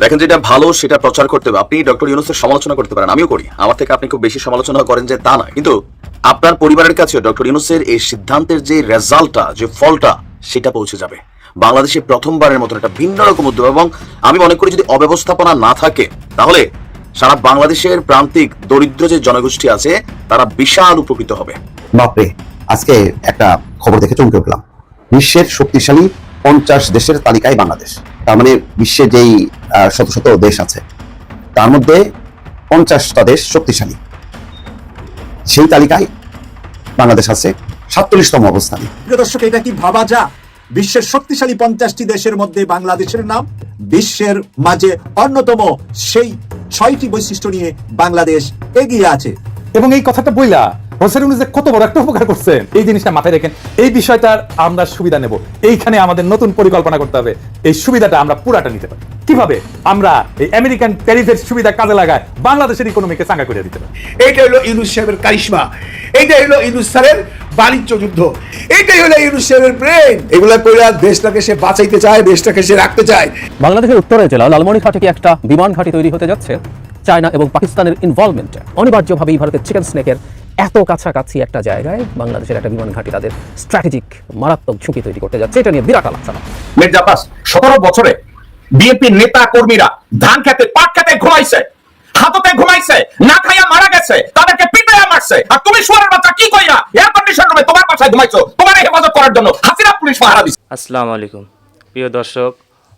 দেখেন যেটা ভালো, সেটা প্রচার করতে হবে। আপনি ডক্টর ইউনুসের সমালোচনা করতে পারেন, আমিও করি। আমার থেকে আপনি খুব বেশি সমালোচনা করেন যে তা না কিন্তু আপনার পরিবারের কাছে ডক্টর ইউনুসের এই সিদ্ধান্তের যে রেজাল্টটা, যে ফলটা, সেটা পৌঁছে যাবে। বাংলাদেশে প্রথমবারের মতন একটা ভিন্ন রকম উদ্যোগ এবং আমি মনে করি যদি অব্যবস্থাপনা না থাকে, তাহলে সারা বাংলাদেশের প্রান্তিক দরিদ্র যে জনগোষ্ঠী আছে, তারা বিশাল উপকৃত হবে। বাপরে, আজকে একটা খবর দেখে চমকে উঠলাম। বিশ্বের শক্তিশালী পঞ্চাশ দেশের তালিকায় বাংলাদেশ। তার মানে বিশ্বে যেই শত শত দেশ আছে তার মধ্যে পঞ্চাশটা দেশ শক্তিশালী। সেই তালিকায় বাংলাদেশ আছে সাতচল্লিশতম অবস্থানে। প্রিয় দর্শক এটা কি ভাবা যা? বিশ্বের শক্তিশালী পঞ্চাশটি দেশের মধ্যে বাংলাদেশের নাম বিশ্বের মাঝে অন্যতম সেই ছয়টি বৈশিষ্ট্য নিয়ে বাংলাদেশ এগিয়ে আছে। এবং এই কথাটা বইলা হোসেন যে কত বড় একটা উপকার করছেন। এই জিনিসটা মাথায় রেখেন। এই বিষয়টার আমরা সুবিধা নেব। এইখানে আমাদের নতুন পরিকল্পনা করতে হবে। এই সুবিধাটা আমরা পুরাটা নিতে পারি। কীভাবে? আমরা এই আমেরিকান ট্যারিফের সুবিধা কাজে লাগায় বাংলাদেশের ইকোনমিকে চাঙ্গা করে দিতে পারি। এইটা হলো ইউনুস সাহেবের কারিশমা। এইটা হলো ইউনুস স্যারের বাণিজ্য যুদ্ধ। এইটাই হলো ইউনুস সাহেবের ব্রেন এগুলা করে দেশটাকে সে বাঁচাইতে চায় দেশটাকে সে রাখতে চায়। বাংলাদেশের উত্তরের জেলা লালমনিরহাটে কি একটা বিমান ঘাঁটি তৈরি হতে যাচ্ছে। চায়না এবং পাকিস্তানের ইনভলভমেন্টে অনিবার্যভাবেই ভারতের চিকেন স্নেকের এত কাছাকাছি একটা জায়গায় বাংলাদেশের একটা বিমান ঘাঁটি তাদের স্ট্র্যাটেজিক মারাত্মক ঝুঁকি তৈরি করতে যাচ্ছে। এটা নিয়ে বিরাট আলোচনা মির্জা সতেরো বছরে বিএনপি নেতা কর্মীরা ধান খেতে পাট খেতে ঘুমাইছে হাততে ঘুমাইছে না খাইয়া মারা গেছে তাদেরকে পিটাইয়া মারছে। আর তুমি শুয়ারের বাচ্চা কি কইরা এয়ার কন্ডিশন রুমে তোমার বাসায় ঘুমাইছো তোমার হেফাজত করার জন্য হাসিনা পুলিশ পাহারা দিচ্ছে আসসালামু আলাইকুম। প্রিয় দর্শক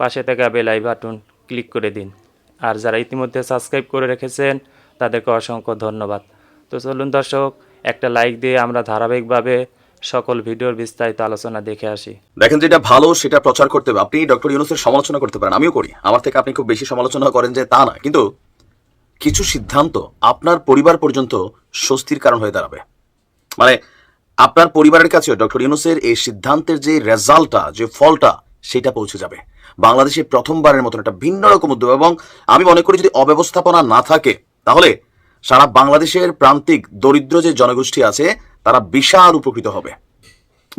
পাশে থাকা বেল আই বাটন ক্লিক করে দিন। আর যারা ইতিমধ্যে সাবস্ক্রাইব করে রেখেছেন, তাদেরকে অসংখ্য ধন্যবাদ। তো চলুন দর্শক, একটা লাইক দিয়ে আমরা ধারাবাহিকভাবে সকল ভিডিওর বিস্তারিত আলোচনা দেখে আসি। দেখেন যেটা ভালো, সেটা প্রচার করতে হবে। আপনি ডক্টর ইউনুসের সমালোচনা করতে পারেন, আমিও করি। আমার থেকে আপনি খুব বেশি সমালোচনা করেন যে তা না কিন্তু কিছু সিদ্ধান্ত আপনার পরিবার পর্যন্ত স্বস্তির কারণ হয়ে দাঁড়াবে। মানে আপনার পরিবারের কাছে ডক্টর ইউনুসের এই সিদ্ধান্তের যে রেজাল্টটা, যে ফলটা সেটা পৌঁছে যাবে। বাংলাদেশে প্রথমবারের মতন একটা ভিন্ন রকম উদ্যোগ এবং আমি মনে করি যদি অব্যবস্থাপনা না থাকে, তাহলে সারা বাংলাদেশের প্রান্তিক দরিদ্র যে জনগোষ্ঠী আছে, তারা বিশাল উপকৃত হবে।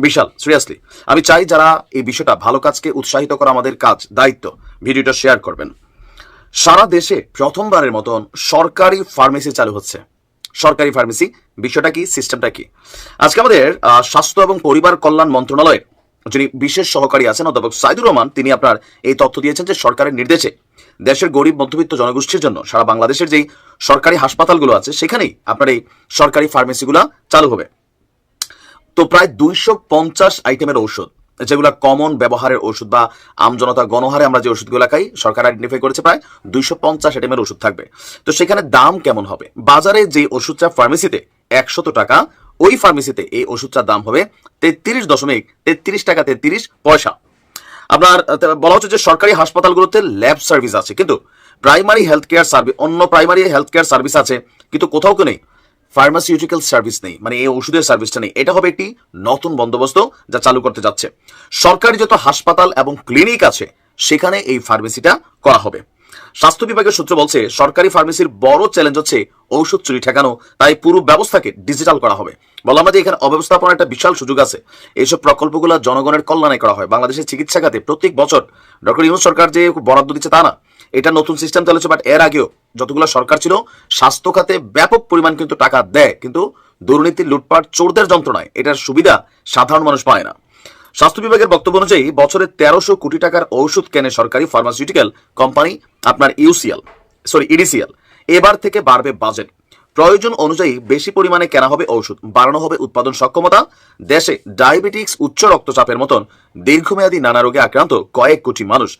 বিশাল সিরিয়াসলি আমি চাই যারা এই বিষয়টা ভালো কাজকে উৎসাহিত করা আমাদের কাজ, দায়িত্ব, ভিডিওটা শেয়ার করবেন। সারা দেশে প্রথমবারের মতন সরকারি ফার্মেসি চালু হচ্ছে। সরকারি ফার্মেসি বিষয়টা কি সিস্টেমটা কি? আজকে আমাদের স্বাস্থ্য এবং পরিবার কল্যাণ মন্ত্রণালয়ের যিনি বিশেষ সহকারী আছেন, অধ্যাপক সাইদুর রহমান, তিনি আপনার এই তথ্য দিয়েছেন যে সরকারের নির্দেশে দেশের গরিব, মধ্যবিত্ত জনগোষ্ঠীর জন্য সারা বাংলাদেশের যেই সরকারি হাসপাতালগুলো আছে, সেখানেই আপনার এই সরকারি ফার্মেসিগুলো চালু হবে। তো প্রায় দুইশো পঞ্চাশ আইটেমের ঔষধ, যেগুলো কমন ব্যবহারের ওষুধ বা আমজনতা গণহারে আমরা যে ওষুধগুলো খাই, সরকার আইডেন্টিফাই করেছে প্রায় দুইশো পঞ্চাশ আইটেমের ওষুধ থাকবে। তো সেখানে দাম কেমন হবে? বাজারে যে ওষুধটা ফার্মেসিতে একশত টাকা ওই ফার্মেসিতে এই ওষুধটার দাম হবে তেত্রিশ দশমিক তেত্রিশ টাকা তেত্রিশ পয়সা। আপনার বলা হচ্ছে যে সরকারি হাসপাতালগুলোতে ল্যাব সার্ভিস আছে, কিন্তু প্রাইমারি হেলথ কেয়ার সার্ভিস অন্য প্রাইমারি হেলথ কেয়ার সার্ভিস আছে, কিন্তু কোথাও কেউ নেই। ফার্মাসিউটিক্যাল সার্ভিস নেই মানে এই ওষুধের সার্ভিসটা নেই। এটা হবে একটি নতুন বন্দোবস্ত যা চালু করতে যাচ্ছে। সরকারি যত হাসপাতাল এবং ক্লিনিক আছে, সেখানে এই ফার্মেসিটা করা হবে। স্বাস্থ্য বিভাগের সূত্র বলছে, সরকারি ফার্মেসির বড় চ্যালেঞ্জ হচ্ছে ঔষধ চুরি ঠেকানো, তাই পুরো ব্যবস্থাকে ডিজিটাল করা হবে। বললাম যে এখানে অব্যবস্থাপনার একটা বিশাল সুযোগ আছে। এইসব প্রকল্পগুলো জনগণের কল্যাণে করা হয়। বাংলাদেশের চিকিৎসা খাতে প্রত্যেক বছর ডক্টর ইউনুস সরকার যে বরাদ্দ দিচ্ছে তা না। এটা নতুন সিস্টেম চালছে, বাট এর আগেও যতগুলো সরকার ছিল, স্বাস্থ্য খাতে ব্যাপক পরিমাণ কিন্তু টাকা দেয়। কিন্তু দুর্নীতি, লুটপাট, চোরদের যন্ত্রণায় এটার সুবিধা সাধারণ মানুষ পায় না। স্বাস্থ্য বিভাগের বক্তব্য অনুযায়ী বছরে তেরোশো কোটি টাকার ঔষধ কেনে সরকারি ফার্মাসিউটিক্যাল কোম্পানি আপনার ইউসিএল সরি ইডিসিএল এবার থেকে বাড়বে বাজেট প্রয়োজন অনুযায়ী বেশি পরিমাণে কেনা হবে ঔষধ, বাড়ানো হবে উৎপাদন সক্ষমতা। দেশে ডায়াবেটিক্স উচ্চ রক্তচাপের মতন দীর্ঘমেয়াদী নানা রোগে আক্রান্ত কয়েক কোটি মানুষ।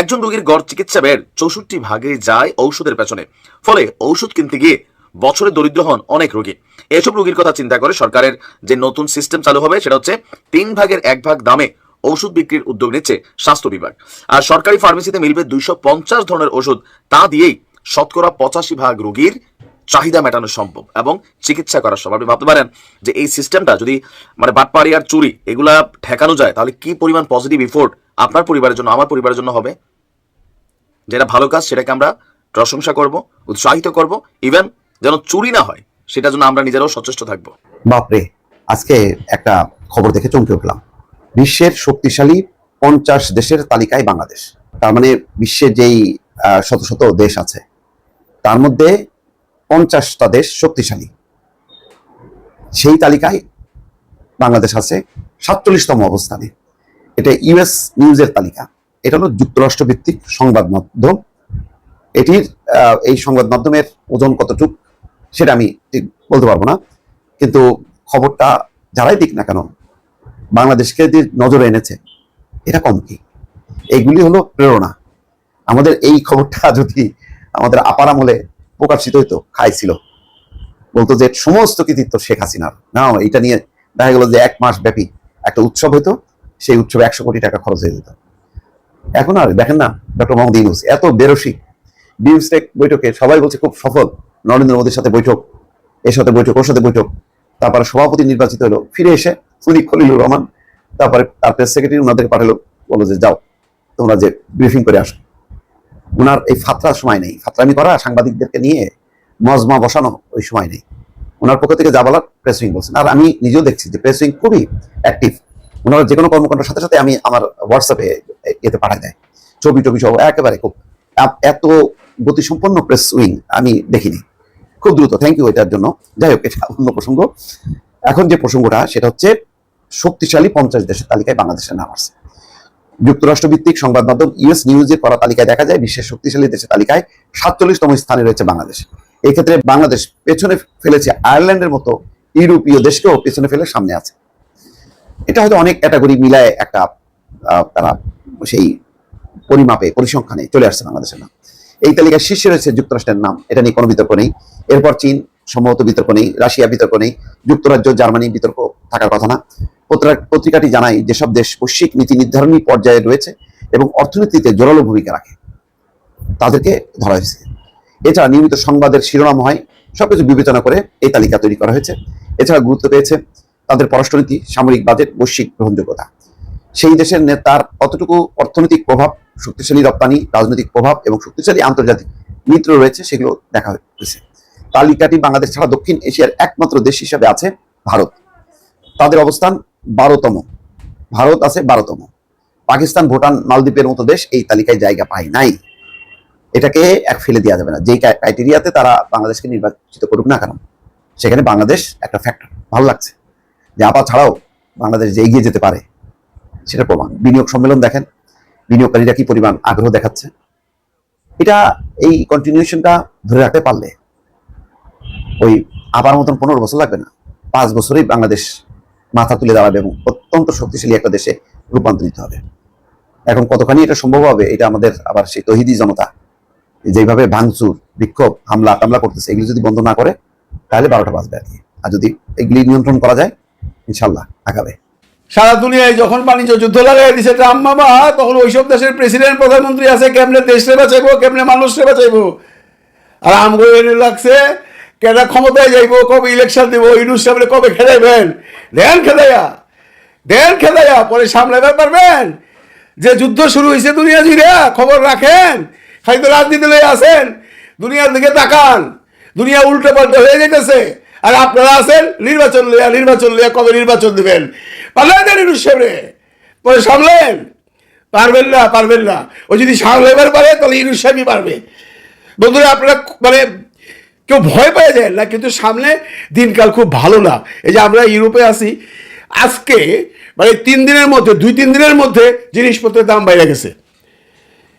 একজন রোগীর গড় চিকিৎসা ব্যয়ের চৌষট্টি ভাগে যায় ঔষধের পেছনে। ফলে ঔষধ কিনতে গিয়ে বছরে দরিদ্র হন অনেক রোগী। এসব রোগীর কথা চিন্তা করে সরকারের যে নতুন সিস্টেম চালু হবে, সেটা হচ্ছে তিন ভাগের এক ভাগ দামে ওষুধ বিক্রির উদ্যোগ নিচ্ছে স্বাস্থ্য বিভাগ। আর সরকারি ফার্মেসিতে মিলবে দুইশো পঞ্চাশ ধরনের ওষুধ, তা দিয়েই শতকরা পঁচাশি ভাগ রোগীর চাহিদা মেটানো সম্ভব এবং চিকিৎসা করা সম্ভব। আপনি ভাবতে পারেন যে এই সিস্টেমটা যদি মানে বাটপাড়ি আর চুরি এগুলা ঠেকানো যায়, তাহলে কি পরিমাণ পজিটিভ ইফোর্ট আপনার পরিবারের জন্য, আমার পরিবারের জন্য হবে? যেটা ভালো কাজ, সেটাকে আমরা প্রশংসা করব, উৎসাহিত করব ইভেন যেন চুরি না হয়, সেটার জন্য আমরা নিজেরাও সচেষ্ট থাকব। বাপরে, আজকে একটা খবর দেখে চমকে উঠলাম। বিশ্বের শক্তিশালী পঞ্চাশ দেশের তালিকায় বাংলাদেশ। তার মানে বিশ্বের যেই শত শত দেশ আছে, তার মধ্যে পঞ্চাশটা দেশ শক্তিশালী। সেই তালিকায় বাংলাদেশ আছে সাতচল্লিশতম অবস্থানে। এটা ইউএস নিউজের তালিকা। এটা হলো যুক্তরাষ্ট্র ভিত্তিক সংবাদ মাধ্যম। এটির এই সংবাদ মাধ্যমের ওজন কতটুক সেটা আমি ঠিক বলতে পারব না। কিন্তু খবরটা যারাই দিক না কেন, বাংলাদেশকে যে নজরে এনেছে, এটা কম কি? এইগুলি হলো প্রেরণা। আমাদের এই খবরটা যদি আমাদের আপার আমলে প্রকাশিত হইতো খাইছিল বলতো যে সমস্ত কৃতিত্ব শেখ হাসিনার। না, এটা নিয়ে দেখা গেল যে এক মাস ব্যাপী একটা উৎসব হইতো, সেই উৎসবে একশো কোটি টাকা খরচ হয়ে যেত। এখন আর দেখেন না, ডক্টর মোহাম্মদ ইউনুস, এত বেরসি বিমস্টেক বৈঠকে সবাই বলছে খুব সফল। নরেন্দ্র মোদীর সাথে বৈঠক, এর সাথে বৈঠক, ওর সাথে বৈঠক। তারপরে সভাপতি নির্বাচিত হলো, ফিরে এসে উনি খলিলুর রহমান, তারপরে তার প্রেস সেক্রেটারি ওনাদেরকে পাঠালো বলো যে যাও, তোমরা যে ব্রিফিং করে আসো। ওনার এই ফাত্রার সময় নেই, ফাত্রামি করা সাংবাদিকদেরকে নিয়ে মজমা বসানো ওই সময় নেই। ওনার পক্ষ থেকে যা বলার প্রেস বলছেন। আর আমি নিজেও দেখছি যে প্রেস খুবই অ্যাক্টিভ ওনারা যে কোনো কর্মকাণ্ডের সাথে সাথে আমি আমার হোয়াটসঅ্যাপে এতে পাঠাই দেয়। ছবি টবি সব একেবারে খুব। এত গতিসম্পন্ন প্রেস উইং আমি দেখিনি। খুব দ্রুত থ্যাংক ইউ এটার জন্য। যাই হোক, এটা অন্য প্রসঙ্গ। এখন যে প্রসঙ্গটা, সেটা হচ্ছে শক্তিশালী পঞ্চাশ দেশের তালিকায় বাংলাদেশের নাম আসছে যুক্তরাষ্ট্র ভিত্তিক সংবাদ মাধ্যম ইউএস নিউজের করা তালিকায় দেখা যায়, বিশ্বের শক্তিশালী দেশের তালিকায় সাতচল্লিশতম স্থানে রয়েছে বাংলাদেশ। এই ক্ষেত্রে বাংলাদেশ পেছনে ফেলেছে আয়ারল্যান্ডের মতো ইউরোপীয় দেশকেও পেছনে ফেলে সামনে আছে। এটা হয়তো অনেক ক্যাটাগরি মিলায় একটা তারা সেই পরিমাপে, পরিসংখ্যানে চলে আসছে বাংলাদেশের নাম। এই তালিকায় শীর্ষে রয়েছে যুক্তরাষ্ট্রের নাম। এটা নিয়ে কোনো বিতর্ক নেই। এরপর চীন, সম্ভবত বিতর্ক নেই। রাশিয়া বিতর্ক নেই। যুক্তরাজ্য, জার্মানি বিতর্ক থাকার কথা না। পত্রিকাটি জানায় যেসব দেশ বৈশ্বিক নীতি নির্ধারণী পর্যায়ে রয়েছে এবং অর্থনীতিতে জোরালো ভূমিকা রাখে। তাদেরকে ধরা হয়েছে। এছাড়া নিয়মিত সংবাদের শিরোনাম হয়। সবকিছু বিবেচনা করে এই তালিকা তৈরি করা হয়েছে। এছাড়া গুরুত্ব পেয়েছে তাদের পররাষ্ট্রনীতি, সামরিক বাজেট, বৈশ্বিক গ্রহণযোগ্যতা। সেই দেশের নেতার কতটুকু অর্থনৈতিক প্রভাব শক্তিশালী রপ্তানি, রাজনৈতিক প্রভাব এবং শক্তিশালী আন্তর্জাতিক মিত্র রয়েছে, সেগুলো দেখা হয়েছে তালিকাটি বাংলাদেশ ছাড়া দক্ষিণ এশিয়ার একমাত্র দেশ হিসাবে আছে ভারত। তাদের অবস্থান বারোতম। ভারত আছে বারোতম। পাকিস্তান, ভুটান, মালদ্বীপের মতো দেশ এই তালিকায় জায়গা পায় নাই। এটাকে এক ফেলে দেওয়া যাবে না। যেই ক্রাইটেরিয়াতে তারা বাংলাদেশকে নির্বাচিত করুক না কেন, সেখানে বাংলাদেশ একটা ফ্যাক্টর ভালো লাগছে যে আপা ছাড়াও বাংলাদেশ যে এগিয়ে যেতে পারে, সেটা প্রমাণ। বিনিয়োগ সম্মেলন দেখেন বিনিয়োগকারীরা কি পরিমাণ আগ্রহ দেখাচ্ছে? এটা এই কন্টিনিউশনটা ধরে রাখতে পারলে ওই আবার মতন পনেরো বছর লাগবে না। পাঁচ বছরেই বাংলাদেশ মাথা তুলে দাঁড়াবে এবং অত্যন্ত শক্তিশালী একটা দেশে রূপান্তরিত হবে। এখন কতখানি এটা সম্ভব হবে, এটা আমাদের আবার সেই তহিদি জনতা যেভাবে ভাঙচুর, বিক্ষোভ, হামলা টামলা করতেছে, এগুলি যদি বন্ধ না করে, তাহলে বারোটা বাজবে আর কি। আর যদি এগুলি নিয়ন্ত্রণ করা যায়, ইনশাল্লাহ, আগাবে। সারা দুনিয়ায় যখন বাণিজ্য যুদ্ধ লাগাই দিছে ট্রাম্প মামা তখন ওইসব দেশের প্রেসিডেন্ট প্রধানমন্ত্রী আছে, কেমনে দেশ সেবা চাইব, কেমনে মানুষ সেবা চাইব? আর আমগো লাগছে কেনা ক্ষমতায় যাইবো, কবে ইলেকশন দিব ইউনুস সামনে কবে খেলাইবেন? দেন খেলাইয়া দেন খেলাইয়া পরে সামলাইবার পারবেন? যে যুদ্ধ শুরু হয়েছে দুনিয়া জুড়ে খবর রাখেন, খালি তো রাজনীতি লয়ে আসেন দুনিয়ার দিকে তাকান, দুনিয়া উল্টো পাল্টা হয়ে যেতেছে আর আপনারা আছেন, নির্বাচন লইয়া নির্বাচন লইয়া কবে নির্বাচন দিবেন? পারলেন না নিরুষ সামনে? পরে সামলেন। পারবেন না পারবেন না। ও যদি সামলাইবার পারে, তাহলে ইনুস সাহেবই পারবে। বন্ধুরা, আপনারা মানে কেউ ভয় পেয়ে যায় না, কিন্তু সামনে দিনকাল খুব ভালো না। এই যে আমরা ইউরোপে আছি, আজকে মানে তিন দিনের মধ্যে, দুই, তিন দিনের মধ্যে জিনিসপত্রের দাম বাইরে গেছে।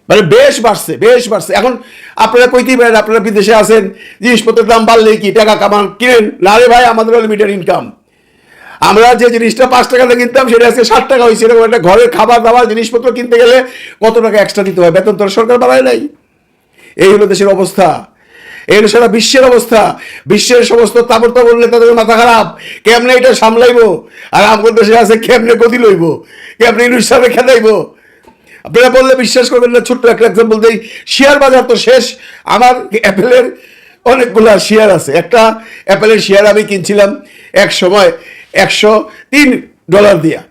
মানে বেশ বাড়ছে বেশ বাড়ছে। এখন আপনারা কইতেই পারেন? আপনারা বিদেশে আছেন, জিনিসপত্রের দাম বাড়লে কি টাকা কামান কিনেন? না রে ভাই, আমাদের লিমিটেড ইনকাম। আমরা যে জিনিসটা পাঁচ টাকাতে কিনতাম, সেটা আজকে ষাট টাকা হয়েছে। এরকম একটা ঘরের খাবার দাবার, জিনিসপত্র কিনতে গেলে কত টাকা এক্সট্রা দিতে হয়? বেতন তো সরকার বাড়ায় নাই। এই হলো দেশের অবস্থা। এর সারা বিশ্বের অবস্থা। বিশ্বের সমস্ত তাবর তাবর নেতাদের মাথা খারাপ। কেমনে এটা সামলাইবো? আর আমাদের দেশে আছে কেমনে গতি লইব? কেমনে ইনুস সাহেবে খেদাইব? আপনারা বললে বিশ্বাস করবেন না, ছোট্ট একটা এক্সাম্পল দিই। শেয়ার বাজার তো শেষ। আমার অ্যাপেলের অনেকগুলা শেয়ার আছে। একটা অ্যাপেলের শেয়ার আমি কিনছিলাম এক সময়। একশো তিন ডলার দিয়া।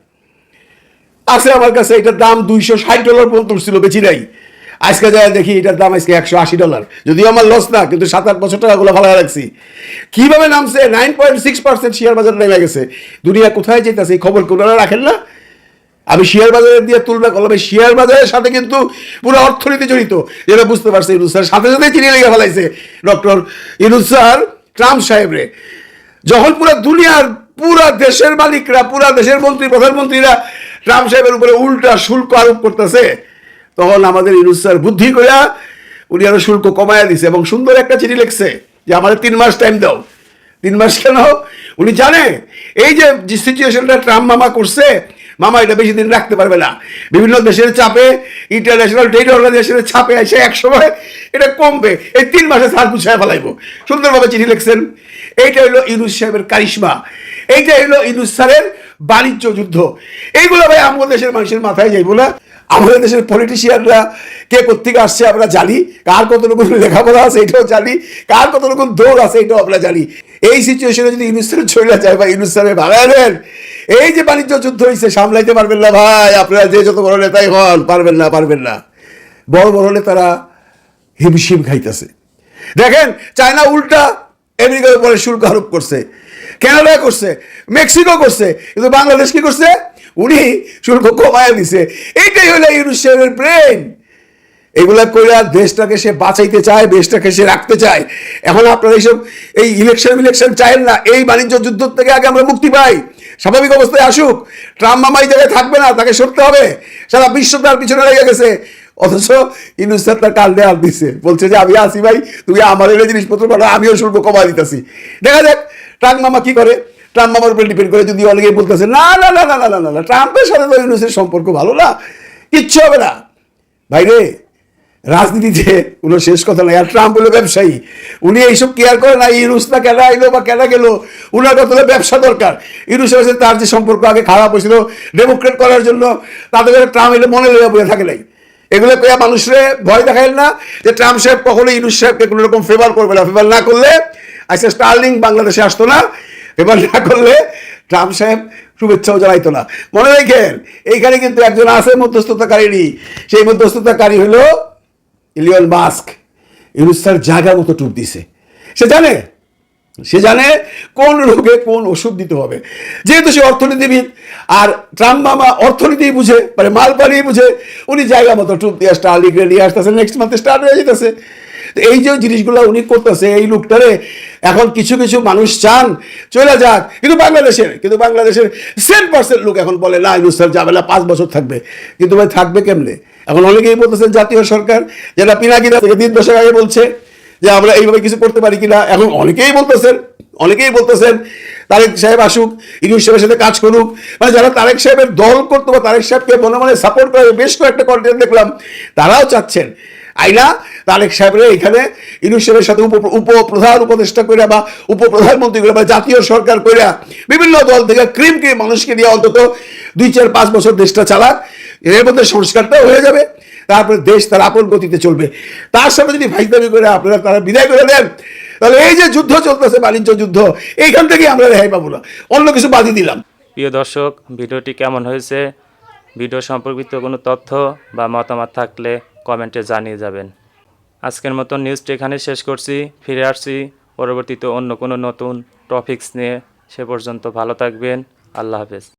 আছে আমার কাছে এটার দাম দুইশো ষাট ডলার পর্যন্ত উঠছিল বেশি নাই। আজকে যায় দেখি এটার দাম আজকে একশো আশি ডলার। যদিও আমার লস না, কিন্তু সাত আট বছর টাকাগুলো ভালো রাখছি। কীভাবে নামছে? Nine point six percent share বাজার নেমে গেছে। দুনিয়া কোথায় যেতেছে এই খবর কোনারা রাখেন না? আমি শেয়ার বাজারের দিয়ে তুলনা করলাম শেয়ার বাজারের সাথে কিন্তু পুরো অর্থনীতি জড়িত। যেটা বুঝতে পারছে ইনুস স্যার, সাথে সাথে চিনি লেগে ফেলাইছে ডক্টর ইনুস স্যার, ট্রাম্প সাহেবরে। যখন পুরো দুনিয়ার পুরা দেশের মালিকরা, পুরা দেশের মন্ত্রী, প্রধানমন্ত্রীরা রাম সাহেবের উপরে উল্টা শুল্ক আরোপ করতেছে। তখন আমাদের ইনুসার বুদ্ধি করিয়া উনি আরও শুল্ক কমায়া দিছে এবং সুন্দর একটা চিঠি লিখছে যে আমাদের তিন মাস টাইম দাও। তিন মাস কেন? উনি জানে, এই যে সিচুয়েশনটা ট্রাম্প মামা করছে মামা এটা বেশি দিন রাখতে পারবে না। বিভিন্ন দেশের চাপে ইন্টারন্যাশনাল ট্রেড অর্গানাইজেশনের চাপে এসে এক সময় এটা কমবে। এই তিন মাসে সার গুছায় ফেলাইবো। সুন্দরভাবে চিঠি লিখছেন। এইটা হলো ইনুস সাহেবের কারিশমা। এইটা হলো ইনুস স্যারের বাণিজ্য যুদ্ধ। এইগুলো ভাই আমাদের দেশের মানুষের মাথায় যাইবো না। আমাদের দেশের পলিটিশিয়ানরা কে কোথেকে আসছে আমরা জানি। কার কতটুকু লেখাপড়া আছে এটাও জানি। কার কত রকম দৌড় আছে এটাও আমরা জানি। এই সিচুয়েশনে যদি ইউনুসারে চলে যায় বা ইউনুসারে ভাগাবেন এই যে বাণিজ্য যুদ্ধ হয়েছে সামলাইতে পারবেন না ভাই। আপনারা যে যত বড় নেতাই হন, পারবেন না পারবেন না। বড় বড় নেতারা হিমশিম খাইতেছে। দেখেন, চায়না উল্টা আমেরিকার উপরে শুল্ক আরোপ করছে কানাডা করছে, মেক্সিকো করছে, কিন্তু বাংলাদেশ কি করছে? উনি শুল্ক কমায় দিছে। এইটাই হলো ইউনুসের ব্রেন এগুলা করে আর দেশটাকে সে বাঁচাইতে চায়, দেশটাকে সে রাখতে চায়। এখন আপনারা এইসব, এই ইলেকশন ইলেকশন চায়েন না। এই বাণিজ্য যুদ্ধ থেকে আগে আমরা মুক্তি পাই। স্বাভাবিক অবস্থায় আসুক, ট্রাম্প মামা এই জায়গায় থাকবে না, তাকে সরতে হবে। সারা বিশ্ব তার পিছনে লেগে গেছে। অথচ ইনুসার তার কাল দেয়াল দিছে। বলছে যে, আমি আসি ভাই, তুমি আমার এলে জিনিসপত্র পাঠো আমিও শুল্ক কমা দিতেছি। দেখা যাক, ট্রাম্প মামা কী করে? ট্রাম্প মামার উপরে ডিপেন্ড করে যদি অনেকেই বলতেছে না না না না না না না, ট্রাম্পের সাথে তো ইউনুসের সম্পর্ক ভালো না, কিচ্ছু হবে না। ভাই রে রাজনীতিতে কোনো শেষ কথা নাই। আর ট্রাম্প হলো ব্যবসায়ী। উনি এইসব কেয়ার করে না ইউনুস না কেনা আইলো বা কেনা গেল, উনার কথা হলো ব্যবসা দরকার। ইউনুসের সাথে তার যে সম্পর্ক আগে খারাপ হয়েছিল ডেমোক্রেট করার জন্য তাদের ট্রাম্প এলে মনে লইয়া বলে থাকে নাই। এগুলো কয়া মানুষরে ভয় দেখায় না যে ট্রাম্প সাহেব কখনো ইউনুস সাহেবকে কোনো রকম ফেভার করবে না। ফেভার না করলে আচ্ছা স্টার্লিং বাংলাদেশে আসতো না। ফেভার না করলে ট্রাম্প সাহেব শুভেচ্ছাও জানাইতো না। মনে রাখেন, এইখানে কিন্তু একজন আছে মধ্যস্থতাকারী সেই মধ্যস্থতাকারী হলো ইলিয়ন মাস্ক ইউনুস স্যার মতো টুপ দিছে। সে জানে? সে জানে কোন রোগে কোন ওষুধ দিতে হবে। যেহেতু সে অর্থনীতিবিদ, আর ট্রাম্প মামা অর্থনীতি বুঝে মানে মাল পানি বুঝে, উনি জায়গা মতো টুপ দিয়ে স্টার্লিংকে নিয়ে আসতেছে নেক্সট মান্থে স্টার্ট হয়ে যেতেছে তো এই যে জিনিসগুলো উনি করতেছে, এই লোকটারে এখন কিছু কিছু মানুষ চান, চলে যাক। কিন্তু বাংলাদেশের কিন্তু বাংলাদেশের সেন পার্সেন্ট লোক এখন বলে, না ইউনুস স্যার যাবে না, পাঁচ বছর থাকবে। কিন্তু ভাই, থাকবে কেমনে? এখন অনেকেই বলতেছেন জাতীয় সরকার, যেটা পিনাকিনা থেকে তিন দশক আগে বলছে যে আমরা এইভাবে কিছু করতে পারি কিনা। এখন অনেকেই বলতেছেন অনেকেই বলতেছেন, তারেক সাহেব আসুক ইউনুস সাহেবের সাথে কাজ করুক। মানে যারা তারেক সাহেবের দল করতো বা তারেক সাহেবকে মনে মনে সাপোর্ট করে বেশ কয়েকটা কন্টেন্ট দেখলাম, তারাও চাচ্ছেন। আইনা, তারেক সাহেবের এখানে ইউনুস সাহেবের সাথে উপ উপপ্রধান উপদেষ্টা করে বা উপপ্রধানমন্ত্রী করে বা জাতীয় সরকার করে বিভিন্ন দল থেকে ক্রিম ক্রিম মানুষকে দিয়ে অন্তত দুই চার পাঁচ বছর দেশটা চালাক। এর মধ্যে সংস্কারটাও হয়ে যাবে, তারপরে দেশ তার আপন গতিতে চলবে। তার সাথে যদি ভাইদামি করে আপনারা তারা বিদায় করে দেন, তাহলে এই যে যুদ্ধ চলতেছে, বাণিজ্য যুদ্ধ, এইখান থেকে আমরা রেহাই পাবো না। অন্য কিছু বাদি দিলাম। প্রিয় দর্শক, ভিডিওটি কেমন হয়েছে? ভিডিও সম্পর্কিত কোনো তথ্য বা মতামত থাকলে কমেন্টে জানিয়ে যাবেন। আজকের মতো নিউজটি এখানে শেষ করছি। ফিরে আসছি পরবর্তীতে অন্য কোনো নতুন টপিকস নিয়ে। সে পর্যন্ত ভালো থাকবেন। আল্লাহ হাফেজ।